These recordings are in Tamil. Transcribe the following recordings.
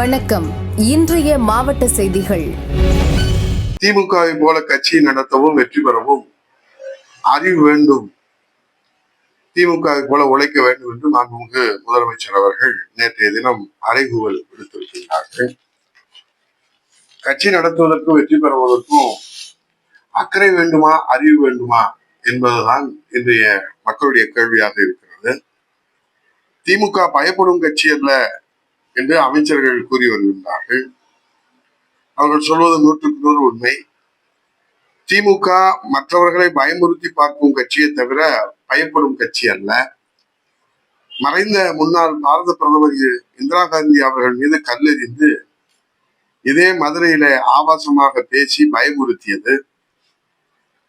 வணக்கம். இன்றைய மாவட்ட செய்திகள். திமுகவை போல கட்சி நடத்தவும் வெற்றி பெறவும் அறிவு வேண்டும். திமுகவை போல உழைக்க வேண்டும் என்று மாண்புமிகு முதலமைச்சர் அவர்கள் நேற்றைய தினம் அறைகூவல் விடுத்திருக்கிறார்கள் கட்சி நடத்துவதற்கும் வெற்றி பெறுவதற்கும் அக்கறை வேண்டுமா அறிவு வேண்டுமா என்பதுதான் இன்றைய மக்களுடைய கேள்வியாக இருக்கிறது. திமுக பயப்படும் கட்சி அல்ல என்று அமைச்சர்கள் கூறி வருகின்றார்கள். அவர்கள் சொல்வது நூற்றுக்கு நூறு உண்மை. திமுக மற்றவர்களை பயமுறுத்தி பார்க்கும் கட்சியை தவிர பயப்படும் கட்சி அல்ல. மறைந்த முன்னாள் பாரத பிரதமர் இந்திரா காந்தி அவர்கள் மீது கல்லெறிந்து இதே மதுரையில ஆபாசமாக பேசி பயமுறுத்தியது.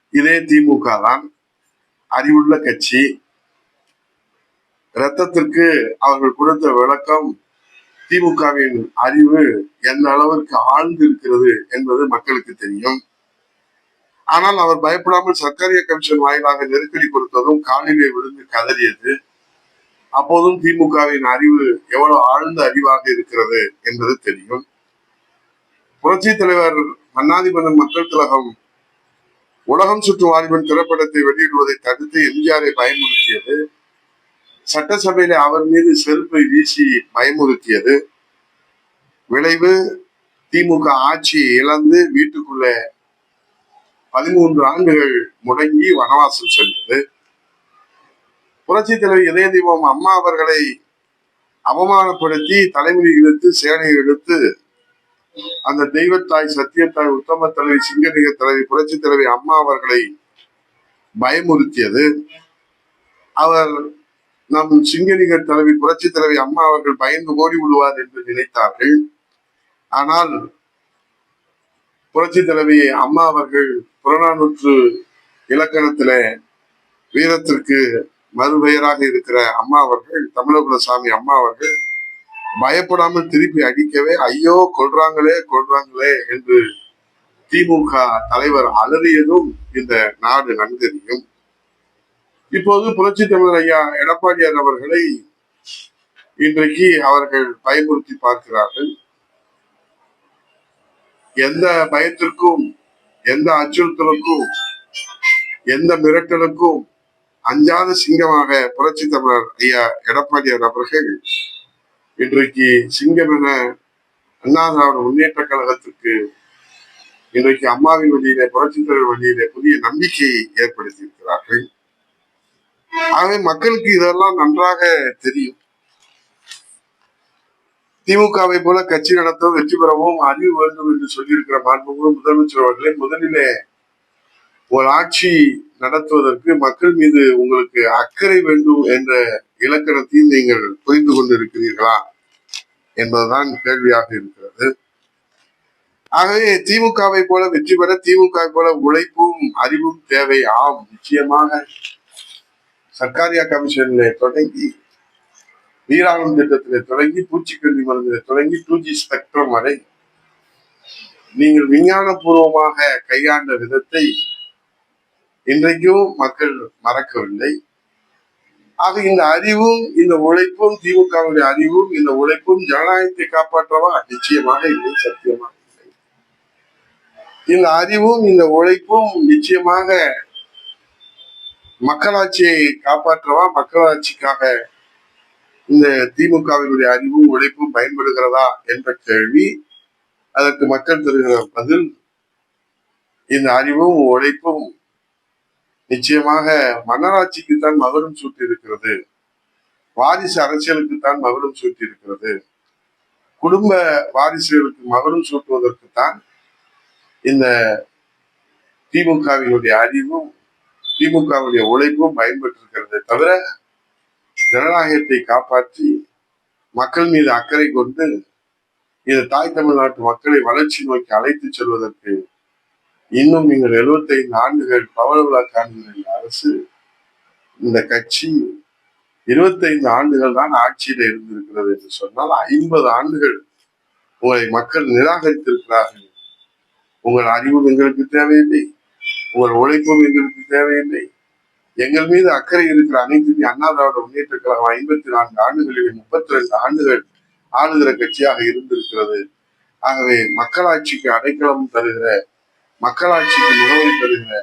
இதே திமுக தான் அறிவுள்ள கட்சி. ரத்தத்திற்கு அவர்கள் கொடுத்த விளக்கம் திமுகவின் அறிவு எந்த அளவிற்கு ஆழ்ந்து இருக்கிறது என்பது மக்களுக்கு தெரியும். ஆனால் அவர் பயப்படாமல் சர்க்காரிய கமிஷன் வாயிலாக நெருக்கடி கொடுத்ததும் காலிலே விழுந்து கதறியது. அப்போதும் திமுகவின் அறிவு எவ்வளவு ஆழ்ந்த அறிவாக இருக்கிறது என்பது தெரியும். புரட்சி தலைவர் மன்னாதிபந்தன் மக்கள் திலகம் உலகம் சுற்றும் வாலிபன் திரைப்படத்தை வெளியிடுவதை தடுத்து எம்ஜிஆரை பயமுறுத்தியது. சட்டசபையில அவர் மீது செருப்பை வீசி பயமுறுத்தியது. விளைவு திமுக ஆட்சியை இழந்து வீட்டுக்குள்ள பதிமூன்று ஆண்டுகள் முடங்கி வனவாசம் சென்றது. புரட்சி தலைவர் இதய தீபம் அம்மா அவர்களை அவமானப்படுத்தி தலைமுடி இழுத்து சேனையை எடுத்து அந்த தெய்வத்தாய் சத்தியத்தாய் உத்தம தலைவி சிங்கநிக தலைவி புரட்சி தலைவி அம்மா அவர்களை பயமுறுத்தியது. அவர் நம் சிங்கனிகர் தலைவி புரட்சி தலைவி அம்மா அவர்கள் பயந்து ஓடி விடுவார் என்று நினைத்தார்கள். ஆனால் புரட்சி தலைவி அம்மா அவர்கள் புறநானூற்று இலக்கணத்துல வீரத்திற்கு மறுபெயராக இருக்கிற அம்மா அவர்கள் தமிழகுல சாமி அம்மா அவர்கள் பயப்படாமல் திருப்பி அடிக்கவே ஐயோ கொள்றாங்களே கொள்றாங்களே என்று திமுக தலைவர் அலறியதும் இந்த நாடு நன்கறியும். இப்போது புரட்சி தமிழர் ஐயா எடப்பாடியார் அவர்களை இன்றைக்கு அவர்கள் பயமுறுத்தி பார்க்கிறார்கள். எந்த பயத்திற்கும் எந்த அச்சுறுத்தலுக்கும் எந்த மிரட்டலுக்கும் அஞ்சாத சிங்கமாக புரட்சி தமிழர் ஐயா எடப்பாடியார் அவர்கள் இன்றைக்கு சிங்கம் என அண்ணா திராவிட முன்னேற்ற கழகத்திற்கு இன்றைக்கு அம்மாவின் வழியிலே புரட்சி தலைவர் வழியிலே புதிய நம்பிக்கையை ஏற்படுத்தியிருக்கிறார்கள். ஆகவே மக்களுக்கு இதெல்லாம் நன்றாக தெரியும். திமுகவை போல கட்சி நடத்தவும் வெற்றி பெறவும் அறிவு வேண்டும் என்று சொல்லியிருக்கிற மாண்புமிகு முதலமைச்சர் அவர்களே முதலிலே ஒரு ஆட்சி நடத்துவதற்கு மக்கள் மீது உங்களுக்கு அக்கறை வேண்டும் என்ற இலக்கணத்தையும் நீங்கள் புரிந்து கொண்டிருக்கிறீர்களா என்பதுதான் கேள்வியாக இருக்கிறது. ஆகவே திமுகவை போல வெற்றி பெற திமுக போல உழைப்பும் அறிவும் தேவை ஆம் நிச்சயமாக. சர்க்காரியா கமிஷன்ல தொடங்கி வீராணம் திட்டத்திலே தொடங்கி பூச்சிக்கொல்லி மருந்திலே தொடங்கி டூ ஜி ஸ்பெக்ட்ரம் வரை நீங்கள் விஞ்ஞானபூர்வமாக கையாண்ட விதத்தை இன்றைக்கும் மக்கள் மறக்கவில்லை. ஆக இந்த அறிவும் இந்த உழைப்பும் திமுகவுடைய அறிவும் இந்த உழைப்பும் ஜனநாயகத்தை காப்பாற்றவா? நிச்சயமாக இல்லை சத்தியமாக இல்லை. இந்த அறிவும் இந்த உழைப்பும் நிச்சயமாக மக்களாட்சியை காப்பாற்றவா மக்களாட்சிக்காக இந்த திமுகவினுடைய அறிவும் உழைப்பும் பயன்படுகிறதா என்ற கேள்வி அதற்கு மக்கள் தருகிற பதில் இந்த அறிவும் உழைப்பும் நிச்சயமாக மன்னராட்சிக்குத்தான் மகுடம் சூட்டியிருக்கிறது. வாரிசு அரசியலுக்குத்தான் மகுடம் சூட்டியிருக்கிறது. குடும்ப வாரிசுகளுக்கு மகுடம் சூட்டுவதற்குத்தான் இந்த திமுகவினுடைய அறிவும் திமுகவுடைய உழைப்பும் பயன்பெற்றிருக்கிறது தவிர ஜனநாயகத்தை காப்பாற்றி மக்கள் மீது அக்கறை கொண்டு இந்த தாய் தமிழ்நாட்டு மக்களை வளர்ச்சி நோக்கி அழைத்து செல்வதற்கு இன்னும் நீங்கள் 75 ஆண்டுகள் பவள விழா காண்கிற அரசு இந்த கட்சி 25 ஆண்டுகள் தான் ஆட்சியில இருந்திருக்கிறது என்று சொன்னால் ஐம்பது ஆண்டுகள் உங்களை மக்கள் நிராகரித்திருக்கிறார்கள். உங்கள் அறிவும் எங்களுக்கு தேவையில்லை. உங்கள் உழைப்பும் எங்களுக்கு தேவையில்லை. எங்கள் மீது அக்கறை இருக்கிற அனைத்து அண்ணா திராவிட முன்னேற்ற கழகம் ஐம்பத்தி நான்கு ஆண்டுகளில் முப்பத்தி ரெண்டு ஆண்டுகள் ஆளுகிற கட்சியாக இருந்திருக்கிறது. ஆகவே மக்களாட்சிக்கு அடைக்கலம் தருகிற மக்களாட்சிக்கு முகவரி தருகிற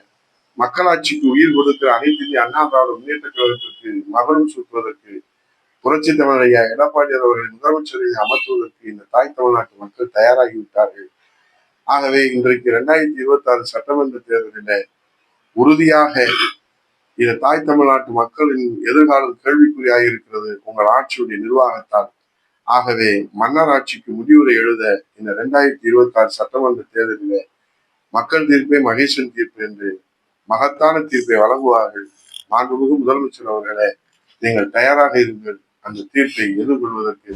மக்களாட்சிக்கு உயிர் கொடுக்கிற அனைத்து இந்திய அண்ணா திராவிட முன்னேற்ற கழகத்திற்கு மகனும் சுற்றுவதற்கு புரட்சி தமிழ் ஐயா எடப்பாடி அவர்களை முதலமைச்சரை அமர்த்துவதற்கு இந்த தாய் தமிழ்நாட்டு மக்கள் தயாராகிவிட்டார்கள். ஆகவே இன்றைக்கு இரண்டாயிரத்தி இருபத்தி ஆறு சட்டமன்ற தேர்தலில் உறுதியாக இந்த தாய் தமிழ்நாட்டு மக்களின் எதிர்காலம் கேள்விக்குறியாக இருக்கிறது உங்கள் ஆட்சியுடைய நிர்வாகத்தால். ஆகவே மன்னர் ஆட்சிக்கு முடிவுரை எழுத இந்த இரண்டாயிரத்தி இருபத்தி ஆறு சட்டமன்ற தேர்தலில் மக்கள் தீர்ப்பே மகேசன் தீர்ப்பு என்று மகத்தான தீர்ப்பை வழங்குவார்கள். மாண்புமிகு முதலமைச்சர் அவர்களே நீங்கள் தயாராக இருங்கள். அந்த தீர்ப்பை எதிர்கொள்வதற்கு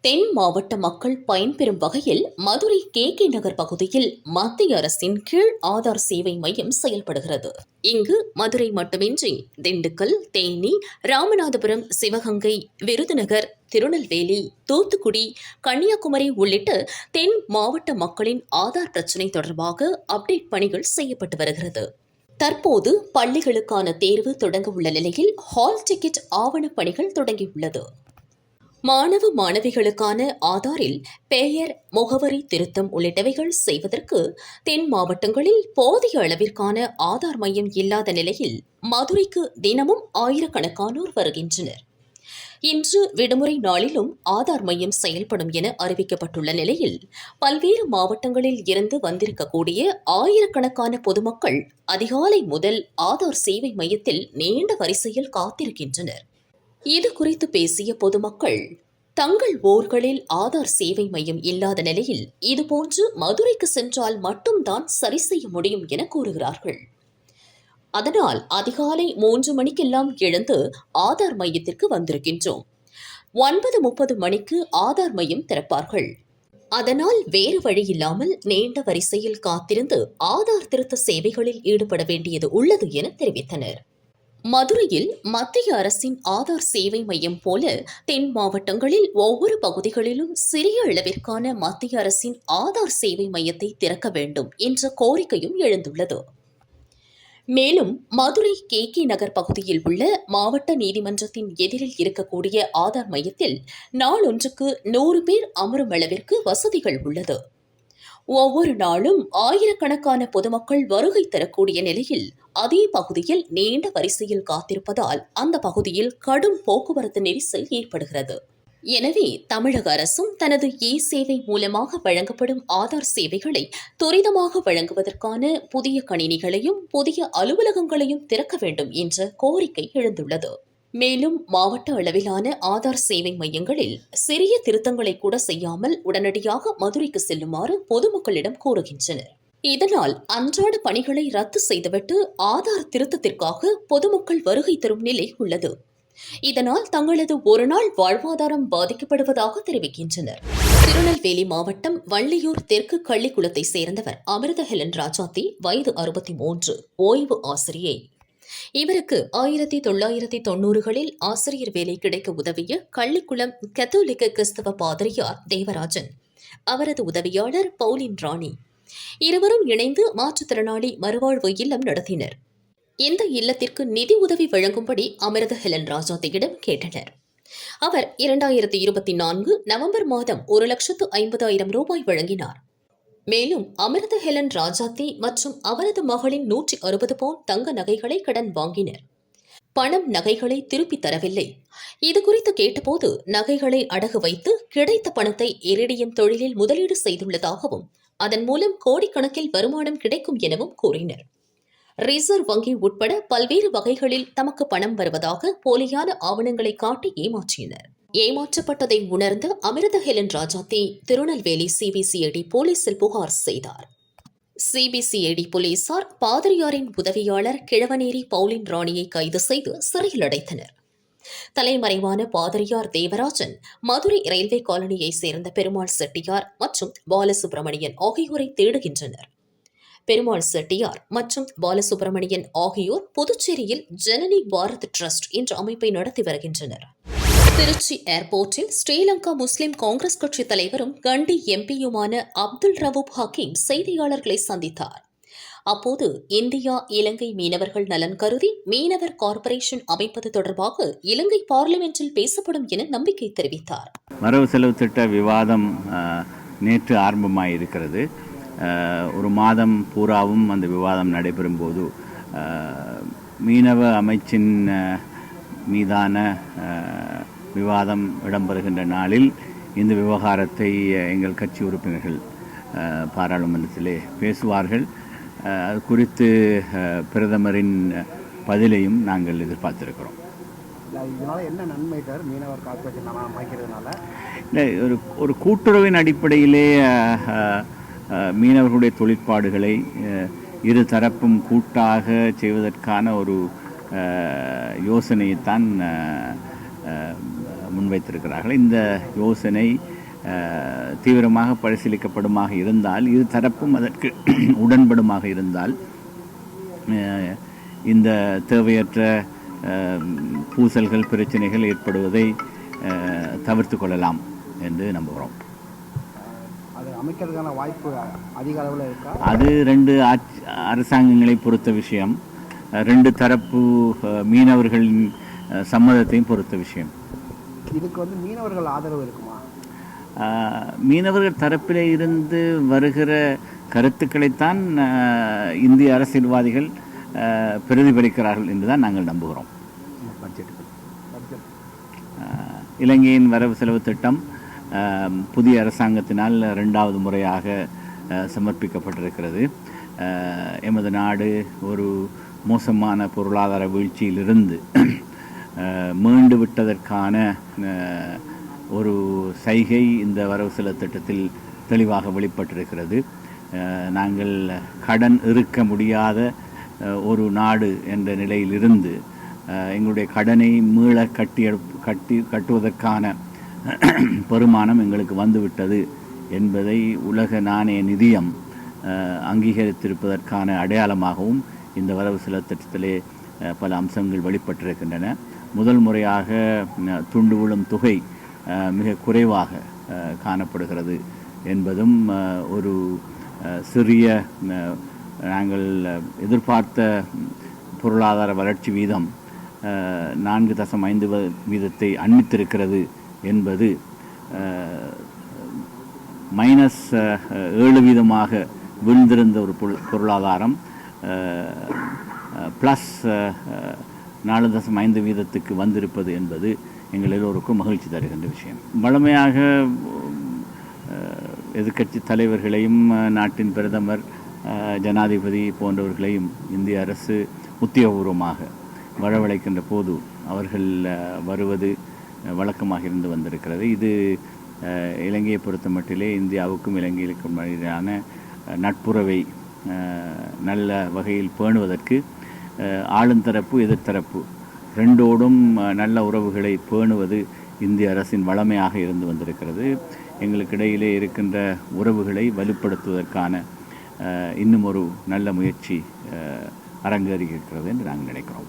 தென் மாவட்ட மக்கள் பயன்பெறும் வகையில் மதுரை கே கே நகர் பகுதியில் மத்திய அரசின் கீழ் ஆதார் சேவை மையம் செயல்படுகிறது. இங்கு மதுரை மட்டுமின்றி திண்டுக்கல் தேனி ராமநாதபுரம் சிவகங்கை விருதுநகர் திருநெல்வேலி தூத்துக்குடி கன்னியாகுமரி உள்ளிட்ட தென் மாவட்ட மக்களின் ஆதார் பிரச்சினை தொடர்பாக அப்டேட் பணிகள் செய்யப்பட்டு வருகிறது. தற்போது பள்ளிகளுக்கான தேர்வு தொடங்க உள்ள நிலையில் ஹால் டிக்கெட் ஆவணப் பணிகள் தொடங்கியுள்ளது. மாணவ மாணவிகளுக்கான ஆதாரில் பெயர் முகவரி திருத்தம் உள்ளிட்டவைகள் செய்வதற்கு தென் மாவட்டங்களில் போதிய அளவிற்கான ஆதார் மையம் இல்லாத நிலையில் மதுரைக்கு தினமும் ஆயிரக்கணக்கானோர் வருகின்றனர். இன்று விடுமுறை நாளிலும் ஆதார் மையம் செயல்படும் என அறிவிக்கப்பட்டுள்ள நிலையில் பல்வேறு மாவட்டங்களில் இருந்து வந்திருக்கக்கூடிய ஆயிரக்கணக்கான பொதுமக்கள் அதிகாலை முதல் ஆதார் சேவை மையத்தில் நீண்ட வரிசையில் காத்திருக்கின்றனர். இது குறித்து பேசிய பொதுமக்கள் தங்கள் ஊர்களில் ஆதார் சேவை மையம் இல்லாத நிலையில் இதுபோன்று மதுரைக்கு சென்றால் மட்டும்தான் சரி செய்ய முடியும் என கூறுகிறார்கள். அதனால் அதிகாலை மூன்று மணிக்கெல்லாம் எழுந்து ஆதார் மையத்திற்கு வந்திருக்கின்றோம். ஒன்பது முப்பது மணிக்கு ஆதார் மையம் திறப்பார்கள். அதனால் வேறு வழி இல்லாமல் நீண்ட வரிசையில் காத்திருந்து ஆதார் திருத்த சேவைகளில் ஈடுபட வேண்டியது உள்ளது என தெரிவித்தனர். மதுரையில் மத்திய அரசின் ஆதார் சேவை மையம் போல தென் மாவட்டங்களில் ஒவ்வொரு பகுதிகளிலும் சிறிய அளவிற்கான மத்திய அரசின் ஆதார் சேவை மையத்தை திறக்க வேண்டும் என்ற கோரிக்கையும் எழுந்துள்ளது. மேலும் மதுரை கே கே நகர் பகுதியில் உள்ள மாவட்ட நீதிமன்றத்தின் எதிரில் இருக்கக்கூடிய ஆதார் மையத்தில் நாளொன்றுக்கு நூறு பேர் அமரும் அளவிற்கு வசதிகள் உள்ளது. ஒவ்வொரு நாளும் ஆயிரக்கணக்கான பொதுமக்கள் வருகை தரக்கூடிய நிலையில் அதே பகுதியில் நீண்ட வரிசையில் காத்திருப்பதால் அந்த பகுதியில் கடும் போக்குவரத்து நெரிசல் ஏற்படுகிறது. எனவே தமிழக அரசும் தனது இ சேவை மூலமாக வழங்கப்படும் ஆதார் சேவைகளை துரிதமாக வழங்குவதற்கான புதிய கணினிகளையும் புதிய அலுவலகங்களையும் திறக்க வேண்டும் என்ற கோரிக்கை எழுந்துள்ளது. மேலும் மாவட்ட அளவிலான ஆதார் சேவை மையங்களில் சிறிய திருத்தங்களை கூட செய்யாமல் உடனடியாக மதுரைக்கு செல்லுமாறு பொதுமக்களிடம் கூறுகின்றனர் இதனால் அன்றாட பணிகளை ரத்து செய்துவிட்டு ஆதார் திருத்தத்திற்காக பொதுமக்கள் வருகை தரும் நிலை உள்ளது. இதனால் தங்களது ஒருநாள் வாழ்வாதாரம் பாதிக்கப்படுவதாக தெரிவிக்கின்றனர். திருநெல்வேலி மாவட்டம் வள்ளியூர் தெற்கு கள்ளிக்குளத்தை சேர்ந்தவர் அமிர்த ஹெலன் ராஜாத்தி வயது அறுபத்தி மூன்று ஓய்வு ஆசிரியை. இவருக்கு ஆயிரத்தி தொள்ளாயிரத்தி தொண்ணூறுகளில் ஆசிரியர் வேலை கிடைக்க உதவிய கள்ளிக்குளம் கத்தோலிக்க கிறிஸ்தவ பாதிரியார் தேவராஜன். அவரது உதவியாளர் பவுலின் ராணி. இருவரும் இணைந்து மாற்றுத்திறனாளி மறுவாழ்வு இல்லம் நடத்தினர். இந்த இல்லத்திற்கு நிதி உதவி வழங்கும்படி அமிர்த ஹெலன் ராஜாத்தியிடம் கேட்டனர். அவர் இரண்டாயிரத்தி இருபத்தி நான்கு நவம்பர் மாதம் ஒரு லட்சத்து ஐம்பதாயிரம் ரூபாய் வழங்கினார். மேலும் அமிர்த ஹெலன் ராஜாத்தி மற்றும் அவரது மகளின் நூற்றி அறுபது பவுன் தங்க நகைகளை கடன் வாங்கினர். பணம் நகைகளை திருப்பித் தரவில்லை. இது குறித்து கேட்டபோது நகைகளை அடகு வைத்து கிடைத்த பணத்தை இரிடியம் தொழிலில் முதலீடு செய்துள்ளதாகவும் அதன் மூலம் கோடிக்கணக்கில் வருமானம் கிடைக்கும் எனவும் கூறினர். ரிசர்வ் வங்கி உட்பட பல்வேறு வகைகளில் தமக்கு பணம் வருவதாக போலியான ஆவணங்களை காட்டி ஏமாற்றினர். ஏமாற்றப்பட்டதை உணர்ந்த அமிர்த ஹெலன் ராஜாத்தி திருநெல்வேலி சிபிசிஐடி போலீசில் புகார் செய்தார். சிபிசிஐடி போலீசார் பாதிரியாரின் உதவியாளர் கிழவநேரி பவுலின் ராணியை கைது செய்து சிறையில் அடைத்தனர். தலைமறைவான பாதிரியார் தேவராஜன் மதுரை ரயில்வே காலனியைச் சேர்ந்த பெருமாள் செட்டியார் மற்றும் பாலசுப்ரமணியன் ஆகியோரை தேடுகின்றனர். பெருமாள் செட்டியார் மற்றும் பாலசுப்ரமணியன் ஆகியோர் புதுச்சேரியில் ஜனனி பாரத் ட்ரஸ்ட் என்ற அமைப்பை நடத்தி வருகின்றனர். திருச்சி ஏர்போர்ட்டில் ஸ்ரீலங்கா முஸ்லிம் காங்கிரஸ் கட்சி தலைவரும் கண்டி எம்பியுமான அப்துல் ரவூப் ஹக்கீம் செய்தியாளர்களை சந்தித்தார். அப்போது இந்தியா இலங்கை மீனவர்கள் நலன் கருதி மீனவர் கார்ப்பரேஷன் அமைப்பது தொடர்பாக இலங்கை பார்லிமெண்டில் பேசப்படும் என நம்பிக்கை தெரிவித்தார். வரவு செலவு திட்ட விவாதம் நேற்று ஆரம்பமாயிருக்கிறது. ஒரு மாதம் பூராவும் அந்த விவாதம் நடைபெறும் போது மீனவ அமைச்சின் மீதான விவாதம் இடம்பெறுகின்ற நாளில் இந்த விவகாரத்தை எங்கள் கட்சி உறுப்பினர்கள் பாராளுமன்றத்திலே பேசுவார்கள். அது குறித்து பிரதமரின் பதிலையும் நாங்கள் எதிர்பார்த்திருக்கிறோம். இல்லை ஒரு ஒரு கூட்டுறவின் அடிப்படையிலே மீனவர்களுடைய தொழிற்பாடுகளை இரு தரப்பும் கூட்டாக செய்வதற்கான ஒரு யோசனையைத்தான் முன்வைத்திருக்கிறார்கள். இந்த யோசனை தீவிரமாக பரிசீலிக்கப்படுமாக இருந்தால் இரு தரப்பும் அதற்கு உடன்படுமாக இருந்தால் இந்த தேவையற்ற பூசல்கள் பிரச்சனைகள் ஏற்படுவதை தவிர்த்து கொள்ளலாம் என்று நம்புகிறோம். அமைக்கிறதுக்கான வாய்ப்பு அதிக அளவில் இருக்கா? அது ரெண்டு அரசாங்கங்களை பொறுத்த விஷயம். ரெண்டு தரப்பு மீனவர்களின் சம்மதத்தையும் பொறுத்த விஷயம். இதுக்கு வந்து மீனவர்கள் ஆதரவு இருக்குமா? மீனவர்கள் தரப்பிலே இருந்து வருகிற கருத்துக்களைத்தான் இந்திய அரசியல்வாதிகள் பிரதிபலிக்கிறார்கள் என்று தான் நாங்கள் நம்புகிறோம். இலங்கையின் வரவு செலவு திட்டம் புதிய அரசாங்கத்தினால் ரெண்டாவது முறையாக சமர்ப்பிக்கப்பட்டிருக்கிறது. எமது நாடு ஒரு மோசமான பொருளாதார வீழ்ச்சியிலிருந்து மீண்டு விட்டதற்கான ஒரு சைகை இந்த வரவு செலவு திட்டத்தில் தெளிவாக வெளிப்பட்டிருக்கிறது. நாங்கள் கடன் இருக்க முடியாத ஒரு நாடு என்ற நிலையிலிருந்து எங்களுடைய கடனை மீள கட்டி கட்டி கட்டுவதற்கான பெருமானம் எங்களுக்கு வந்துவிட்டது என்பதை உலக நாணய நிதியம் அங்கீகரித்திருப்பதற்கான அடையாளமாகவும் இந்த வரவு செலவு திட்டத்திலே பல அம்சங்கள் வெளிப்பட்டிருக்கின்றன. முதல் முறையாக துண்டு விழும் தொகை மிக குறைவாக காணப்படுகிறது என்பதும் ஒரு சிறிய நாங்கள் எதிர்பார்த்த பொருளாதார வளர்ச்சி வீதம் நான்கு தசம் ஐந்து வீதத்தை அண்மித்திருக்கிறது என்பது மைனஸ் ஏழு வீதமாக விழுந்திருந்த ஒரு பொருளாதாரம் ப்ளஸ் நாலு தசம் ஐந்து வீதத்துக்கு வந்திருப்பது என்பது எங்கள் எல்லோருக்கும் மகிழ்ச்சி தருகின்ற விஷயம். வழமையாக எதிர்க்கட்சி தலைவர்களையும் நாட்டின் பிரதமர் ஜனாதிபதி போன்றவர்களையும் இந்திய அரசு உத்தியோகபூர்வமாக வரவழைக்கின்ற போது அவர்கள் வருவது வழக்கமாக இருந்து வந்திருக்கிறது. இது இலங்கையை பொறுத்த மட்டிலே இந்தியாவுக்கும் இலங்கைக்கும் இடையிலான நட்புறவை நல்ல வகையில் பேணுவதற்கு ஆளுந்தரப்பு எதிர்த்தரப்பு ரெண்டோடும் நல்ல உறவுகளை பேணுவது இந்திய அரசின் வளமையாக இருந்து வந்திருக்கிறது. எங்களுக்கு இடையிலே இருக்கின்ற உறவுகளை வலுப்படுத்துவதற்கான இன்னும் ஒரு நல்ல முயற்சி அஹ், அரங்கேறி இருக்கிறது என்று நாங்கள் நினைக்கிறோம்.